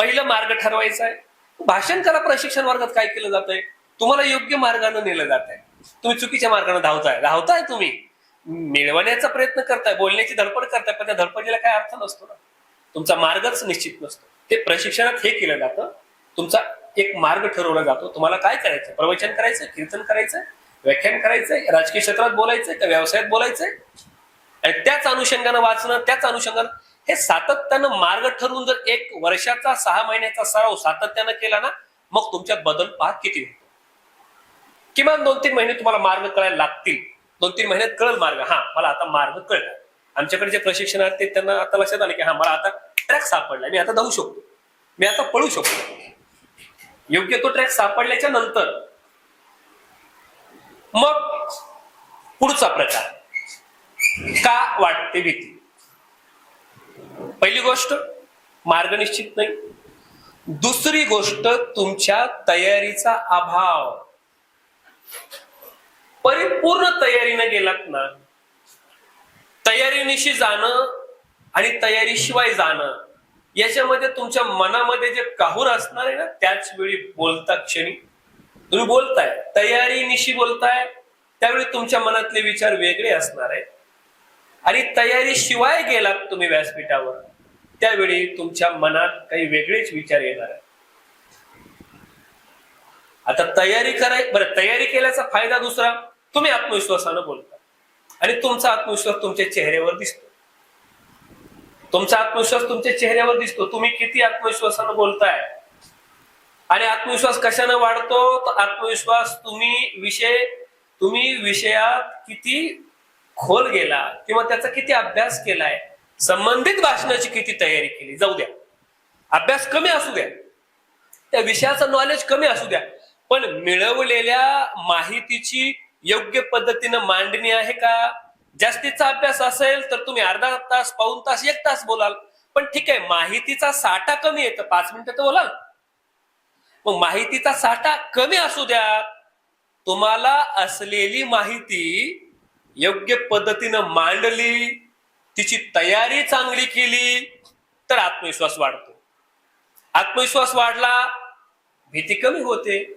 पहिलं मार्ग ठरवायचा आहे. भाषण कला प्रशिक्षण वर्गात काय केलं जात आहे तुम्हाला योग्य मार्गाने नेलं जात आहे तुम्ही चुकीच्या मार्गाने धावताय. धावताय तुम्ही. मिळवण्याचा प्रयत्न करताय बोलण्याची धडपड करताय पण त्या धडपडीला काय अर्थ नसतो ना. तुमचा मार्गच निश्चित नसतो. ते प्रशिक्षणात हे केलं जातं. तुमचा एक मार्ग ठरवला जातो. तुम्हाला काय करायचं प्रवचन करायचं कीर्तन करायचं व्याख्यान करायचंय राजकीय क्षेत्रात बोलायचंय का व्यवसायात बोलायचंय? आणि त्याच अनुषंगानं वाचणं त्याच अनुषंगानं हे सातत्यानं मार्ग ठरवून जर एक वर्षाचा सहा महिन्याचा सराव सातत्यानं केला ना मग तुमच्यात बदल पाहत किती होतो. किमान दोन तीन महिने तुम्हाला मार्ग कळायला लागतील. दोन तीन महिन्यात कळल मार्ग. हा मला आता मार्ग कळला. आमच्याकडे जे प्रशिक्षणार्थी त्यांना आता लक्षात आलं की हा मला आता ट्रॅक सापडला. मी आता धावू शकतो. मी आता पळू शकतो. योग्य तो ट्रॅक सापडल्याच्या नंतर मग पुढचा प्रकार. का वाटते भीती? पहिली गोष्ट मार्ग निश्चित नाही. दुसरी गोष्ट तुमच्या तयारीचा अभाव. परिपूर्ण तयारीने गेलात ना तयारीनिशी जाणं आणि तयारीशिवाय जाणं याच्यामध्ये तुमच्या मनामध्ये जे काहूर असणार आहे ना त्याच वेळी बोलता क्षणी. तुम्ही बोलताय तयारीनिशी बोलताय त्यावेळी तुमच्या मनातले विचार वेगळे असणार आहेत. आणि तयारीशिवाय गेलात तुम्ही व्यासपीठावर. त्यावेळी तुमच्या मनात काही वेगळेच विचार येणार आहे आता तयारी कराय बरं तयारी केल्याचा फायदा दुसरा तुम्ही आत्मविश्वासानं बोलता. आणि तुमचा आत्मविश्वास तुमच्या चेहऱ्यावर दिसतो. तुमचा आत्मविश्वास तुमच्या चेहऱ्यावर दिसतो. तुम्ही किती आत्मविश्वासानं बोलताय? आणि आत्मविश्वास कशानं वाढतो? तर आत्मविश्वास तुम्ही विषय तुम्ही विषयात किती खोल गेला किंवा त्याचा किती अभ्यास केलाय संबंधित भाषणाची किती तयारी केली? जाऊ द्या. अभ्यास कमी असू द्या. त्या विषयाचं नॉलेज कमी असू द्या. पण मिळवलेल्या माहितीची योग्य पद्धतीनं मांडणी आहे का? जास्तीचा अभ्यास असेल तर तुम्ही अर्धा तास पाऊन तास एक तास बोलाल. पण ठीक आहे माहितीचा साठा कमी आहे तर पाच मिनिटं तर बोलाल मग माहितीचा साठा कमी असू द्या. तुम्हाला असलेली माहिती योग्य पद्धतीनं मांडली तिची तयारी चांगली केली तर आत्मविश्वास वाढतो. आत्मविश्वास वाढला भीती कमी होते.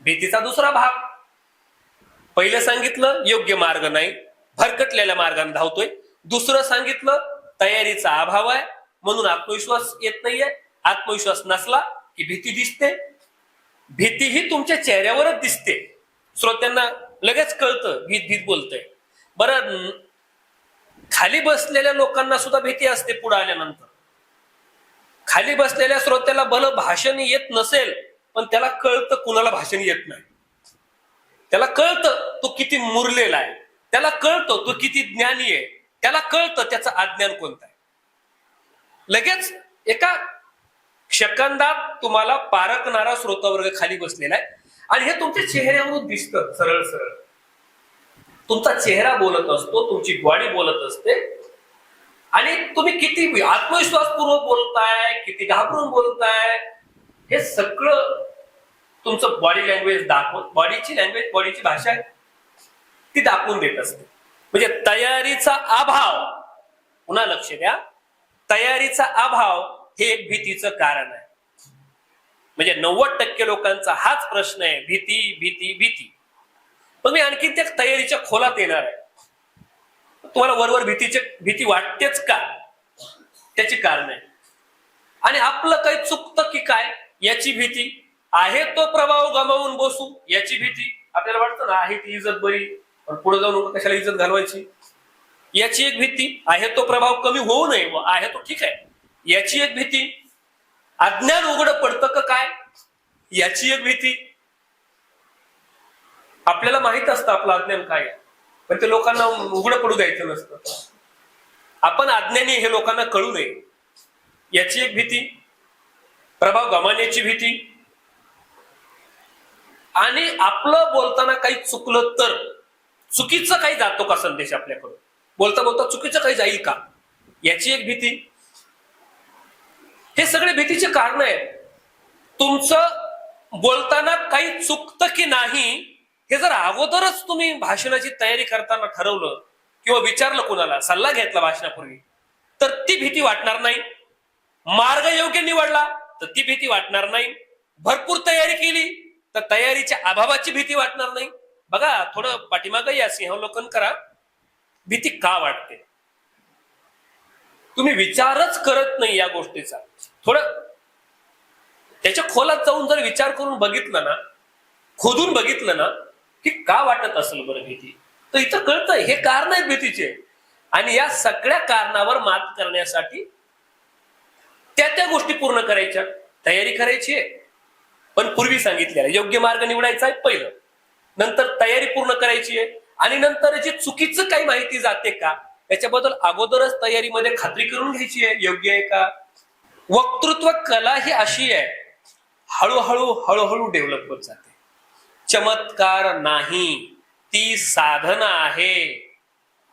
भीतीचा दुसरा भाग पहिलं सांगितलं योग्य मार्ग नाही भरकटलेल्या मार्गाने धावतोय. दुसरं सांगितलं तयारीचा अभाव आहे म्हणून आत्मविश्वास येत नाहीये. आत्मविश्वास नसला की भीती दिसते. भीती ही तुमच्या चेहऱ्यावरच दिसते. श्रोत्यांना लगेच कळतं भीत भीत बोलतंय. बरं खाली बसलेल्या लोकांना सुद्धा भीती असते पुढे आल्यानंतर. खाली बसलेल्या श्रोत्याला भलं भाषण येत नसेल पण त्याला कळतं कुणाला भाषण येत नाही. त्याला कळतं तो किती मुरलेला आहे. त्याला कळतं तो किती ज्ञानी आहे. त्याला कळतं त्याचं अज्ञान कोणतं आहे. लगेच एका शकंदात तुम्हाला पारकणारा श्रोतावर्ग खाली बसलेला आहे. आणि हे तुमच्या चेहऱ्यावरून दिसतं सरळ सरळ. तुमचा चेहरा बोलत असतो तुमची बॉडी बोलत असते. आणि तुम्ही किती आत्मविश्वासपूर्वक बोलताय किती घाबरून बोलताय हे सगळं तुमचं बॉडी लँग्वेज दाखवत बॉडीची लँग्वेज बॉडीची भाषा आहे ती दाखवून देत असते. म्हणजे तयारीचा अभाव पुन्हा लक्ष द्या. तयारीचा अभाव हे एक भीतीचं कारण आहे. म्हणजे नव्वद टक्के लोकांचा हाच प्रश्न आहे भीती भीती भीती. पण मी आणखी त्या तयारीच्या खोलात येणार आहे. तुम्हाला वरवर भीतीचे भीती वाटतेच का? त्याची कारण आहे. आणि आपलं काही चुकतं की काय याची भीती आहे तो प्रभाव गमावून बसू याची भीती आपल्याला वाटतं ना आहे ती इज्जत बरी पण पुढे जाऊन कशाला इज्जत घालवायची? याची एक भीती आहे तो प्रभाव कमी होऊ नये व आहे तो ठीक आहे. याची एक भीती अज्ञान उघड पडतं का काय? याची एक भीती आपल्याला माहीत असतं आपलं अज्ञान काय आहे. पण ते लोकांना उघडं पडू द्यायचं नसतं. आपण अज्ञानी हे लोकांना कळू नये. याची एक भीती प्रभाव गमावण्याची भीती. आणि आपलं बोलताना काही चुकलं तर चुकीचं काही जातो का संदेश आपल्याकडून? बोलता बोलता चुकीचं काही जाईल का? याची एक भीती. हे सगळे भीतीचे कारण आहेत. तुमचं बोलताना काही चुकतं की नाही हे जर अगोदरच तुम्ही भाषणाची तयारी करताना ठरवलं किंवा विचारलं कुणाला सल्ला घेतला भाषणापूर्वी तर ती भीती वाटणार नाही. मार्ग योग्य निवडला तर ती भीती वाटणार नाही. भरपूर तयारी केली तर तयारीच्या अभावाची भीती वाटणार नाही. बघा थोडं पाठीमागं या सिंहावलोकन करा. भीती का वाटते? तुम्ही विचारच करत नाही या गोष्टीचा. थोडं त्याच्या खोलात जाऊन जर विचार करून बघितलं ना खोदून बघितलं ना की का वाटत असेल बरं भीती? तर इथं कळतंय हे कारण आहेत भीतीचे. आणि या सगळ्या कारणावर मात करण्यासाठी त्या त्या गोष्टी पूर्ण करायच्या. तयारी करायची आहे. पण पूर्वी सांगितलेलं योग्य मार्ग निवडायचा आहे पहिलं. नंतर तयारी पूर्ण करायची आहे. आणि नंतर जी चुकीचं काही माहिती जाते का याच्याबद्दल अगोदरच तयारीमध्ये खात्री करून घ्यायची आहे. योग्य आहे का? वक्तृत्व कला ही अशी आहे हळूहळू हळूहळू डेव्हलप होत जाते. चमत्कार नाही. ती साधना आहे.